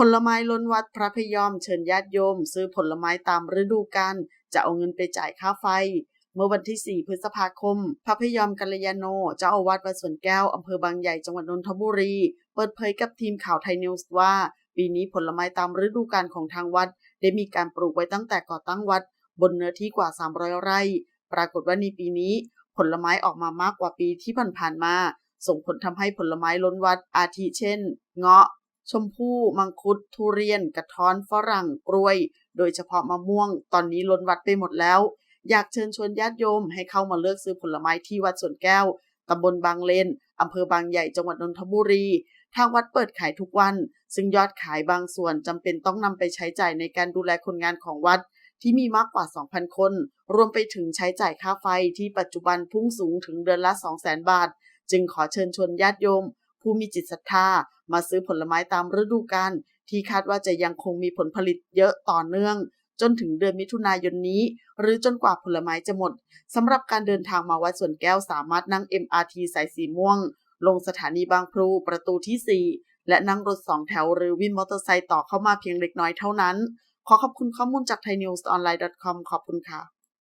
ผลไม้ล้นวัดพระพยอมเชิญญาติโยม ซื้อผลไม้ตามฤดูกาลจะเอาเงินไปจ่ายค่าไฟ เมื่อวันที่ 4 พฤษภาคม พระพยอมกัลยาโนเจ้าอาวาสวัดสวนแก้วอำเภอบางใหญ่จังหวัดนนทบุรี เปิดเผยกับทีมข่าวไทยนิวส์ว่า ปีนี้ผลไม้ตามฤดูกาลของทางวัด ได้มีการปลูกไว้ตั้งแต่ก่อตั้งวัด บนเนื้อที่กว่า 300 ไร่ ปรากฏว่าในปีนี้ ผลไม้ออกมามากกว่าปีที่ผ่านๆมา ส่งผลทำให้ผลไม้ล้นวัดอาทิเช่น เงาะ ชมพู่มังคุด ทุเรียน กระท้อนฝรั่งกล้วย โดยเฉพาะมะม่วง ตอนนี้ล้นวัดไปหมดแล้ว อยากเชิญชวนญาติโยมให้เข้ามาเลือกซื้อผลไม้ที่วัดสวนแก้วตำบลบางเลนอำเภอบางใหญ่จังหวัดนนทบุรี ทางวัดเปิดขายทุกวัน ซึ่งยอดขายบางส่วนจำเป็นต้องนำไปใช้จ่ายในการดูแลคนงานของวัดที่มีมากกว่า 2,000 คน รวมไปถึงใช้จ่ายค่าไฟที่ปัจจุบันพุ่งสูงถึงเดือนละ 200,000 บาท จึงขอเชิญชวนญาติโยม ผู้มีจิตศรัทธา มาซื้อผลไม้ตามฤดูกาลที่คาดว่าจะยังคงมีผลผลิตเยอะต่อเนื่อง จนถึงเดือนมิถุนายนนี้ หรือจนกว่าผลไม้จะหมดสำหรับการเดินทางมาวัดสวนแก้วสามารถนั่ง MRT สายสีม่วง ลงสถานีบางพลูประตูที่ 4 และนั่งรถ2แถวหรือวินมอเตอร์ไซค์ต่อเข้ามาเพียงเล็กน้อยเท่านั้น ขอขอบคุณข้อมูลจาก thainews online com ขอบคุณค่ะ